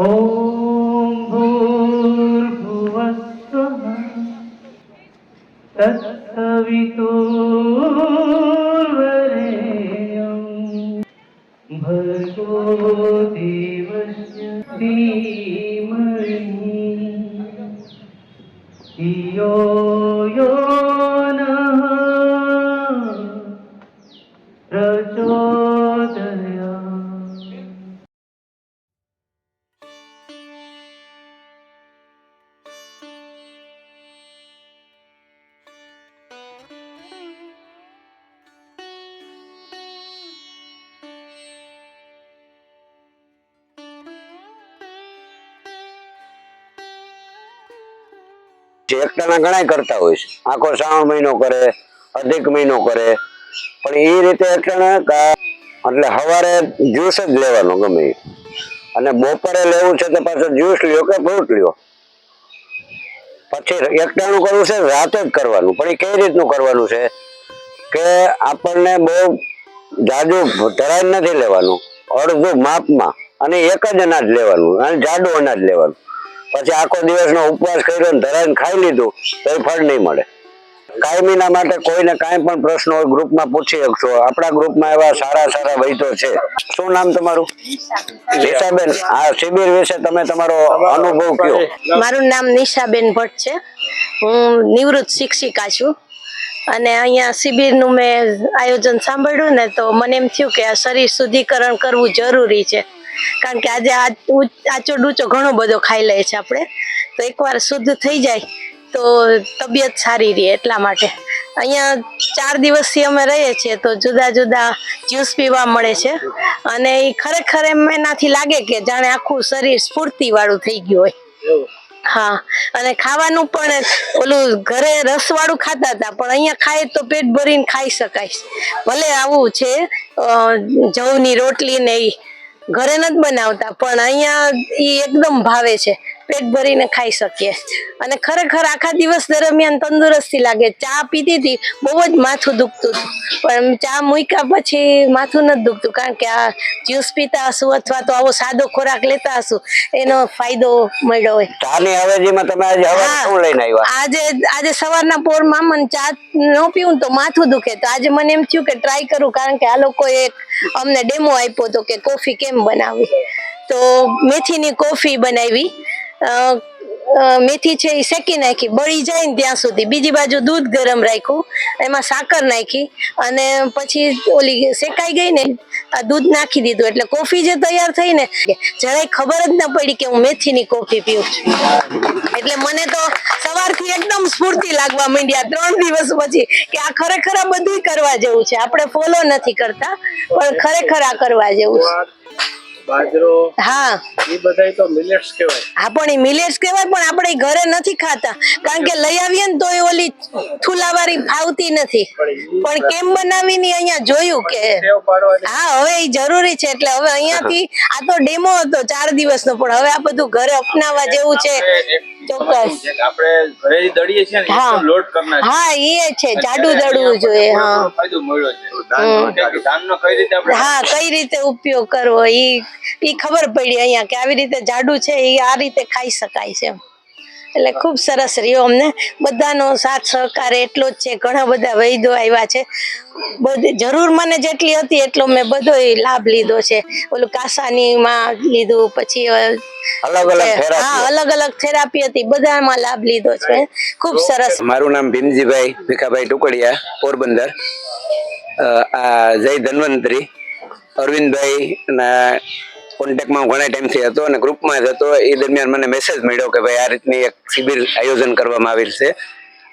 ॐ भूर्भुवस्वः तत्सवितुर्वरेण्यं भर्गो देवस्य धीमहि धियो यो જે એકટાના ઘણા કરતા હોય છે. આખો શ્રાવણ મહિનો કરે, અધિક મહિનો કરે, પણ એ રીતે એકટાણા એટલે સવારે જ્યુસ જ લેવાનો ગમે અને બપોરે લેવું છે તો પાછો જ્યુસ લ્યો કે ફ્રૂટ લ્યો. પછી એકટાણું કરવું છે, રાતે જ કરવાનું. પણ એ કઈ રીતનું કરવાનું છે કે આપણને બહુ જાજુ ધરાય નથી લેવાનું. અડધું માપમાં. અને એક જ અનાજ લેવાનું. અને જાડું અનાજ લેવાનું. પછી આખો દિવસનો ઉપવાસ કર્યો ને ધરાઈને ખાઈ લીધું તો ફળ નહીં મળે. કાયમીના માટે કોઈને કાંઈ પણ પ્રશ્ન હોય, ગ્રુપમાં પૂછી શકશો. આપણા ગ્રુપમાં એવા સારા સારા વૈદો છે. શું નામ તમારું? નિશાબેન. આ શિબિર વિશે તમે તમારો અનુભવ કયો? મારું નામ નિશાબેન ભટ્ટ છે. હું નિવૃત્ત શિક્ષિકા છું. અને અહીંયા શિબિરનું મેં આયોજન સાંભળ્યું ને તો મને એમ થયું કે આ શરીર શુદ્ધિકરણ કરવું જરૂરી છે. કારણ કે આજે આચો ડૂચો ઘણો બધો ખાઈ લે છે આપણે. તો એકવાર શુદ્ધ થઈ જાય તો તબિયત સારી રહે એટલા માટે. અહીંયા ચાર દિવસથી અમે રહીએ છીએ તો જુદા જુદા જ્યુસ પીવા મળે છે. અને એ ખરેખર એમ એનાથી લાગે કે જાણે આખું શરીર સ્ફૂર્તિવાળું થઈ ગયું હોય. હા અને ખાવાનું પણ ઓલું ઘરે રસવાળું ખાતા હતા પણ અહીંયા ખાય તો પેટ ભરીને ખાઈ શકાય. ભલે આવું છે જવની રોટલી ને ઈ ઘરે નથી બનાવતા પણ અહીંયા ઈ એકદમ ભાવે છે. પેટ ભરીને ખાઈ શકીએ. અને ખરેખર આખા દિવસ દરમિયાન તંદુરસ્તી લાગે. ચા પીતી હતી બહુ જ માથું દુખતું હતું. પણ ચા મૂક્યા પછી માથું નથી દુખતું કારણ કે આ જ્યુસ પીતા હશું અથવા તો આવો સાદો ખોરાક લેતા હશું એનો ફાયદો મળ્યો હોય. ચાની અવેજીમાં તમે આજે શું લઈને આવ્યા? આજે આજે સવારના પોરમાં મને ચા ન પીવું તો માથું દુખે. તો આજે મને એમ થયું કે ટ્રાય કરું કારણ કે આ લોકો એક અમને ડેમો આપ્યો હતો કે કોફી કેમ બનાવવી. તો મેથીની કોફી બનાવી. મેથી છે એ શેકી નાખી, બળી જાય ને ત્યાં સુધી. બીજી બાજુ દૂધ ગરમ રાખ્યું, એમાં સાકર નાખી અને પછી ઓલી શેકાઈ ગઈ ને, આ દૂધ નાખી દીધું. એટલે કોફી જે તૈયાર થઈ ને, જરાય ખબર જ ન પડી કે હું મેથીની કોફી પીઉં છું. એટલે મને તો સવારથી એકદમ સ્ફૂર્તિ લાગવા માંડ્યા. ત્રણ દિવસ પછી કે આ ખરેખર આ બધું કરવા જેવું છે. આપણે ફોલો નથી કરતા, પણ ખરેખર આ કરવા જેવું છે. બાજરો હા. એ બધાય તો મિલેટ્સ કહેવાય. હા પણ એ મિલેટ્સ કહેવાય પણ આપણે ઘરે નથી ખાતા. કારણ કે લઈ આવીએ ને તો એ ઓલી થૂલાવાળી ફાવતી નથી. પણ કેમ બનાવીને અહીંયા જોયું કે હા હવે એ જરૂરી છે એટલે હવે અહીંયાથી આ તો ડેમો હતો ચાર દિવસનો પણ હવે આ બધું ઘરે અપનાવવા જેવું છે. ચોક્કસ. આપણે ઘરે દળીએ છીએ ને હા. એ લોટ કરના હા એ છે જાડું દળવું જોઈએ હા. ફાયદો મળ્યો છે. ધાનનો કઈ રીતે આપણે હા કઈ રીતે ઉપયોગ કરવો ઈ ઈ ખબર પડી અહીંયા કે આવી રીતે જાડું છે એ આ રીતે ખાઈ શકાય છે એમ. એટલે ખૂબ સરસ રહ્યો અમને. બધાનો સાથ સહકાર એટલો જ છે. ઘણા બધા વૈદો આવ્યા છે. બધી જરૂર મને જેટલી હતી એટલો મેં બધો લાભ લીધો છે. ઓલું કાસાનીમાં લીધું પછી હા અલગ અલગ થેરાપી હતી. બધામાં લાભ લીધો છે. ખૂબ સરસ. મારું નામ ભીમજીભાઈ ભીખાભાઈ ટુકડિયા પોરબંદર. આ જય ધન્વંતરી અરવિંદભાઈ ના કોન્ટેક્ટમાં ઘણા ટાઈમથી હતો અને ગ્રુપમાં જ હતો. એ દરમિયાન મને મેસેજ મળ્યો કે ભાઈ આ રીતની એક શિબિર આયોજન કરવામાં આવેલ છે.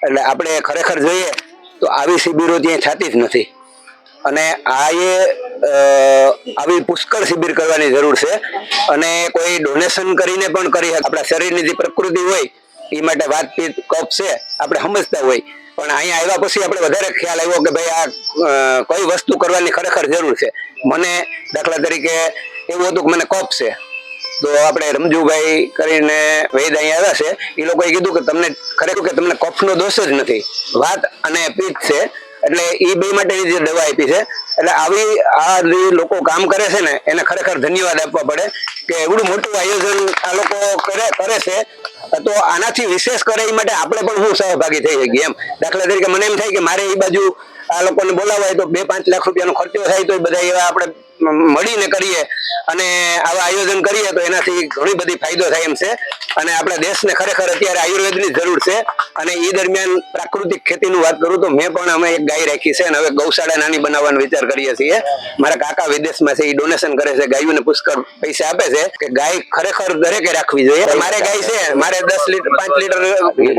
એટલે આપણે ખરેખર જોઈએ તો આવી શિબિરો ત્યાં થતી જ નથી. અને આ એ આવી પુષ્કળ શિબિર કરવાની જરૂર છે. અને કોઈ ડોનેશન કરીને પણ કરી આપણા શરીરની જે પ્રકૃતિ હોય એ માટે વાતચીત કપ છે, આપણે સમજતા હોય. પણ અહીંયા આવ્યા પછી આપણે વધારે ખ્યાલ આવ્યો કે ભાઈ આ કઈ વસ્તુ કરવાની ખરેખર જરૂર છે. મને દાખલા તરીકે એવું હતું કે મને કફ છે તો આપણે રમજુભાઈ કરીને વૈદ અહીંયા આવ્યા છે. એ લોકોએ કીધું કે તમને ખરેખર કે તમને કફનો દોષ જ નથી. વાત અને પિત્ત છે. એટલે એ બે માટેની જે દવા આપી છે. એટલે આવી આ જે લોકો કામ કરે છે ને, એને ખરેખર ધન્યવાદ આપવા પડે કે એવડું મોટું આયોજન આ લોકો કરે કરે છે. તો આનાથી વિશેષ કરે એ માટે આપણે પણ હું સહભાગી થઈ શકીએ એમ. દાખલા તરીકે મને એમ થાય કે મારે એ બાજુ આ લોકોને બોલાવાય તો બે પાંચ લાખ રૂપિયાનો ખર્ચો થાય તો બધા એવા આપણે મળીને કરીએ અને આવા આયોજન કરીએ તો એનાથી ઘણી બધી ફાયદો થાય એમ છે. અને આપણા દેશને ખરેખર અત્યારે આયુર્વેદની જરૂર છે. અને એ દરમિયાન પ્રાકૃતિક ખેતીનું વાત કરું તો મેં પણ અમે એક ગાય રાખી છે અને હવે ગૌશાળા નાની બનાવવાનો વિચાર કરીએ છીએ. મારા કાકા વિદેશમાં છે એ ડોનેશન કરે છે ગાયોને પુષ્કળ પૈસા આપે છે કે ગાય ખરેખર દરેકે રાખવી જોઈએ. મારે ગાય છે મારે દસ લીટર પાંચ લીટર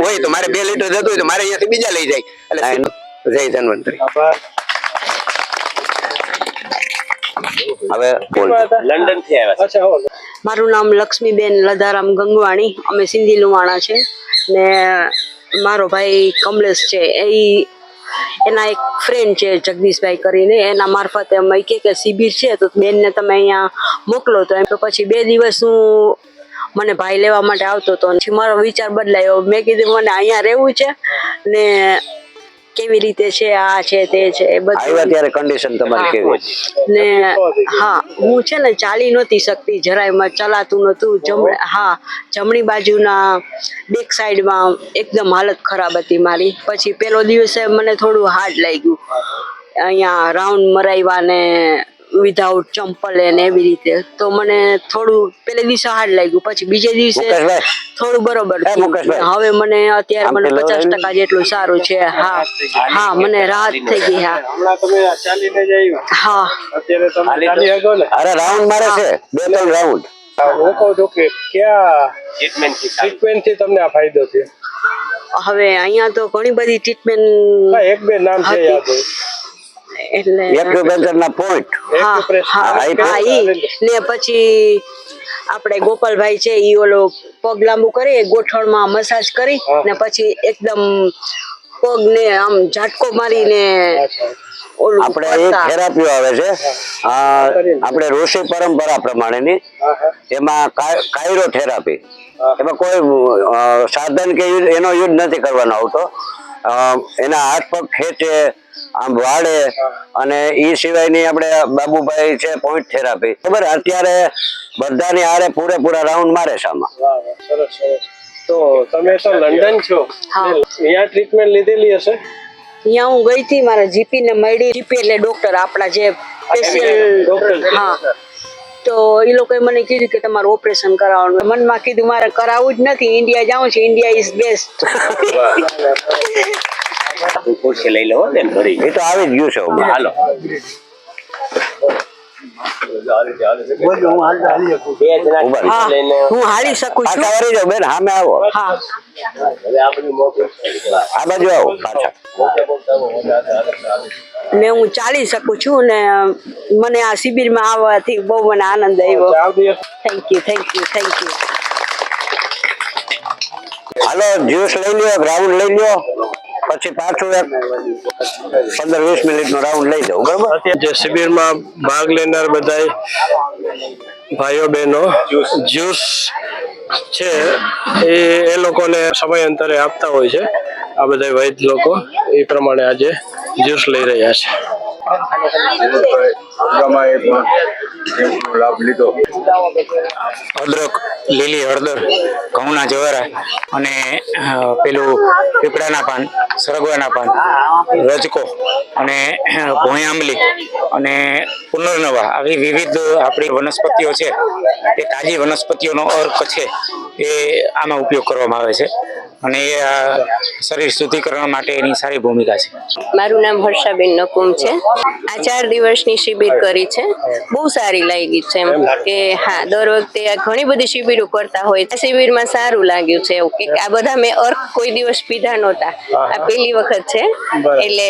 હોય તો મારે બે લીટર જતું હોય તો મારે અહીંયાથી બીજા લઈ જાય. એટલે જય ધન્વંતરી. હવે લંડનથી આવ્યા અચ્છા હો. મારું નામ લક્ષ્મીબેન લધારામ ગંગવાણી. અમે સિંધી લુવાણા છે. ને મારો ભાઈ કમલેશ છે. એ એના એક ફ્રેન્ડ છે જગદીશભાઈ કરીને. એના મારફતે અમે કે કે શિબિર છે. તો બેનને તમે અહીંયા મોકલો તો એમ. તો પછી બે દિવસ હું મને ભાઈ લેવા માટે આવતો હતો પછી મારો વિચાર બદલાયો. મેં કીધું મને અહીંયા રહેવું છે ને કેવી રીતે છે આ છે તે છે એ બધું. અત્યારે કન્ડિશન તમારી કેવી? ને હા હું છે ને ચાલી નહોતી શકતી જરાયમાં ચલાતું નહોતું. જમણે હા જમણી બાજુના બેક સાઈડમાં એકદમ હાલત ખરાબ હતી મારી. પછી પેલો દિવસે મને થોડું હાર્ડ લાગ્યું. અહીંયા રાઉન્ડ મરાવ્યા ને વિધાઉટ ચંપલ ને એવી રીતે તો મને થોડું પેલે દિવસે હાર્ડ લાગ્યું પછી બીજે દિવસે થોડું બરોબર. હવે મને અત્યારે મને પચાસ ટકા જેટલું સારું છે. હા હા મને રાહત થઈ ગઈ હા. હમણાં તમે ચાલીને જ આવ્યા. હા. અત્યારે તમે ચાલી શકો ને અરે રાઉન્ડ મારે છે. બે ત્રણ રાઉન્ડ. હું કહું છું કે ક્યાં ટ્રીટમેન્ટથી ટ્રીટમેન્ટથી તમને આ ફાયદો થયો? હવે અહીંયા તો ઘણી બધી ટ્રીટમેન્ટ એક બે નામ છે યાદ હોય. એટલે ના પોઈન્ટ હા એ પછી આપણે ગોપાલભાઈ છે ઈ ઓલો પગ લાંબુ કરી ગોઠણમાં મસાજ કરી ને પછી એકદમ પગને આમ ઝાટકો મારીને ઓલું આપણે એક થેરાપીઓ આવે છે. આપણે ઋષિ પરંપરા પ્રમાણેની. એમાં કાયરો થેરાપી એમાં કોઈ સાધન કે એનો યુઝ નથી કરવાનો આવતો. એના હાથ પગ ખેંચે આમ વાળે અને એ સિવાયની આપણે બાબુભાઈ છે પોઈન્ટ થેરાપી ખબર અત્યારે બધાની હારે પૂરેપૂરા રાઉન્ડ મારે છે આમાં. વાહ, વાહ, સરસ સરસ. તો તમે તો લંડન છો. હા. અહીંયા ટ્રીટમેન્ટ લીધેલી હશે? અહીંયા હું ગઈ હતી મારા જીપી ને મળી. જીપી એટલે ડોક્ટર આપણા જે સ્પેશિયલ ડોક્ટર હા. તો એ લોકોએ મને કીધું કે તમારે ઓપરેશન કરાવવાનું મનમાં કીધું મારે કરાવવું જ નથી. ઇન્ડિયા જાઉં છું. ઇન્ડિયા ઇઝ બેસ્ટ ખુરશી લઈ લો ને ઘડી એ તો આવી જ ગયું છે. હાલો. હા લઈને હું હાલી શકું છું. બેન આવો. હા. આ આ બાજુ આવો પાછા. ને હું ચાલી શકું છું ને મને આ શિબિરમાં આવવાથી બહુ મને આનંદ આવ્યો. Thank you thank you thank you hello juice લઈ લ્યો રાઉન્ડ લઈ લ્યો. પછી પાછું એક પંદર વીસ મિનિટ નો રાઉન્ડ લઈ જાઉં બરોબર? જે શિબિરમાં ભાગ લેનાર બધા ભાઈઓ બહેનો જ્યુસ છે એ એ લોકોને સમયાંતરે આપતા હોય છે. આ બધા વૈદ લોકો. એ પ્રમાણે આજે જ્યુસ લઈ રહ્યા છે. અદરક લીલી હળદર ઘઉંના જવારા અને પેલું પીપળાના પાન સરગવાના પાન રજકો અને ભોંય આંબલી અને પુનર્નવા. આવી વિવિધ આપણી વનસ્પતિઓ છે. એ તાજી વનસ્પતિઓનો અર્ક છે એ આમાં ઉપયોગ કરવામાં આવે છે. અને એ આ શરીર શુદ્ધિકરણ માટે એની સારી ભૂમિકા છે. મારું નામ હર્ષાબેન નકુમ છે. આ ચાર દિવસની શિબિર કરી છે. બહુ સારી લાગી છે એમ કે હા દર વખતે આ ઘણી બધી શિબિરો કરતા હોય આ શિબિરમાં સારું લાગ્યું છે એવું કે આ બધા મેં અર્ક કોઈ દિવસ પીધા નહોતા. આ પહેલી વખત છે. એટલે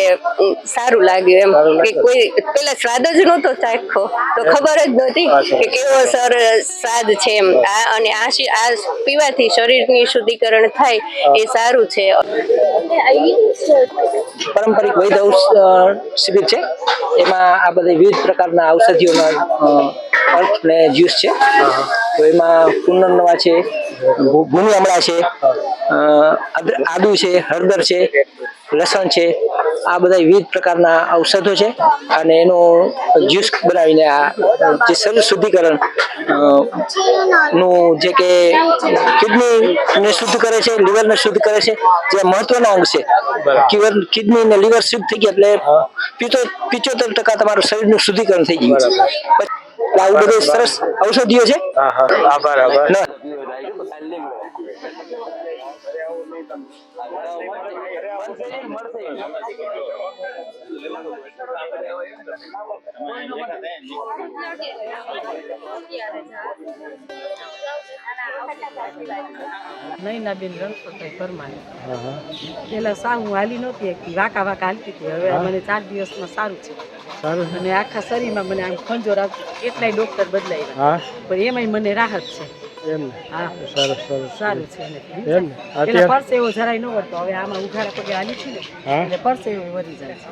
સારું લાગ્યું એમ કે કોઈ પેલા સ્વાદ જ નહોતો ચાખો. તો ખબર જ નહોતી કે કેવો સર સ્વાદ છે એમ. આ અને આ આ પીવાથી શરીરની શુદ્ધિકરણ થાય એ સારું છે. પારંપરિક વૈદ શિબિર છે. એમાં આ બધી વિવિધ પ્રકારના ઔષધિઓના અ, ને જ્યુસ છે. તો એમાં પુનર્નવા છે ભૂ- ભૂમિ આમળા છે આદુ છે હળદર છે લસણ છે આ બધા વિવિધ પ્રકારના ઔષધો છે અને એનો જ્યુસ બનાવીને આ જે શરીર શુદ્ધિકરણનું જે કે કિડની ને શુદ્ધ કરે છે લીવર ને શુદ્ધ કરે છે જે મહત્વના અંગ છે. કિવર કિડની ને લીવર શુદ્ધ થઈ ગયા એટલે પિત્તો પિચોતેર ટકા તમારું શરીરનું શુદ્ધિકરણ થઈ ગયું આવું બધું સરસ ઔષધિઓ છે? હા હા. આભાર આભાર. ના નૈનાબેન રણછોડભાઈ પરમાર પેલા સા હું હાલી નહોતી એકથી વાંકા વાંકા હાલતી હતી. હવે મને ચાર દિવસમાં સારું છે. સારું અને આખા શરીરમાં મને આમ ખંજોર આવતી એટલાય ડોક્ટર બદલાય પણ એમાંય મને રાહત છે. એમ. હા. સરસ સરસ. સારું છે એમ. પેલા પરસે એવો જરાય ન વળતો. હવે આમાં ઉઘાડા પગે હાલી છે ને એટલે પરસે એવો વધી જાય છે.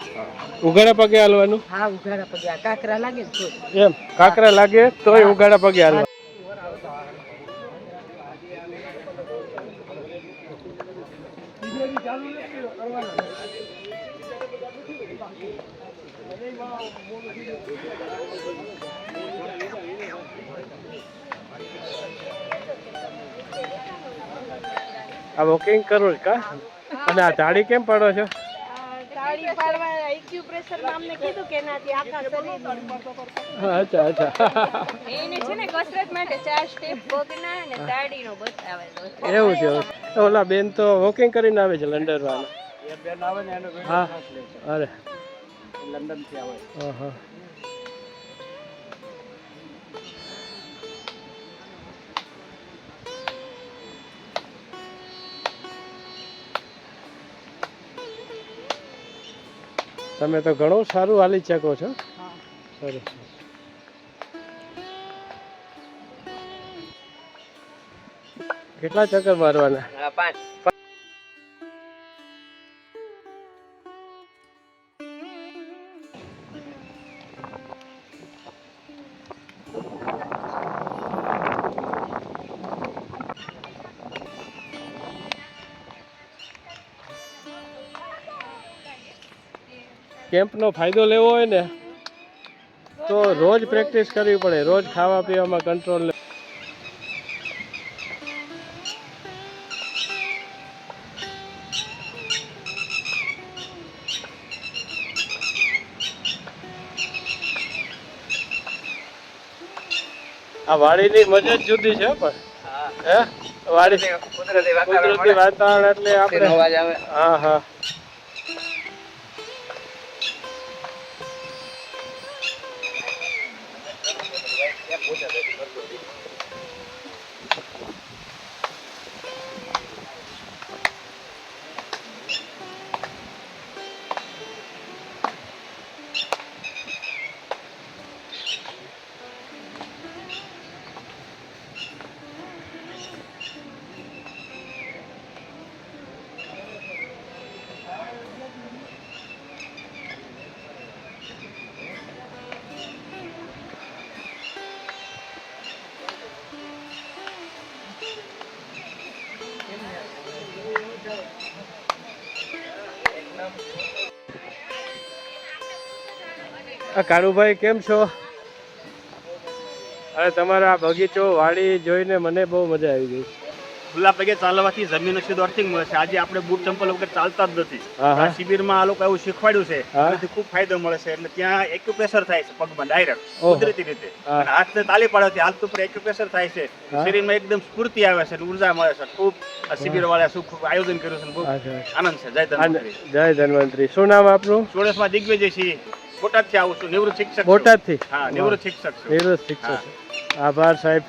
ઉઘાડા પગે હાલવાનું? હા ઉઘાડા પગે. આ કાકરા લાગે તો. એમ. કાકરા લાગે તોય ઉઘાડા પગે હાલવાનું આ વોકિંગ કરવું કા? અને આ ધાડી કેમ પાડો છો? અચ્છા અચ્છા. એને છે ને કસરત માટે ચાર સ્ટેપ પગના અને તાળીનો બતાવેલો એવું છે ઓલા બેન તો વોકિંગ કરીને આવે છે લંડન વાળા હા. અરે. લંડનથી આવે. હા તમે તો ઘણું સારું હાલી શકો છો. સરસ. કેટલા ચક્કર મારવાના? કેમ્પનો ફાયદો લેવો હોય ને તો રોજ પ્રેક્ટિસ કરવી પડે. રોજ ખાવા પીવામાં કંટ્રોલ આ વાડીની મજા જ જુદી છે પણ. હે. વાડી કુદરતી વાતાવરણ એટલે આપણે હા હા. આ કાળુભાઈ કેમ છો? અરે તમારો આ બગીચો વાડી જોઈને મને બહુ મજા આવી ગઈ. ખુલ્લા પગે ચાલવાથી જમીન સીધો અર્થિંગ મળે છે. આજે આપણે બૂટ ચંપલ વગર ચાલતા જ નથી. આ શિબિરમાં આ લોકો એવું શીખવાડ્યું છે એનાથી ખૂબ ફાયદો મળે છે. એટલે ત્યાં એક્યુપ્રેશર થાય છે પગમાં ડાયરેક્ટ કુદરતી રીતે. અને હાથને તાલી પાડવાથી હાથ ઉપર એક્યુપ્રેશર થાય છે. શરીરમાં એકદમ સ્ફૂર્તિ આવે છે ઊર્જા મળે છે. ખૂબ આ શિબિર વાળા શું ખૂબ આયોજન કર્યું છે બહુ આનંદ છે. જય ધન્વંતરી. જય ધન્વંતરી. શું નામ આપનું? સુરેશમાં દિગ્વિજય સિંહ બોટાદથી આવું છું. નિવૃત્ત શિક્ષક. બોટાદથી હા નિવૃત્ત શિક્ષક નિવૃત્ત શિક્ષક આભાર સાહેબ.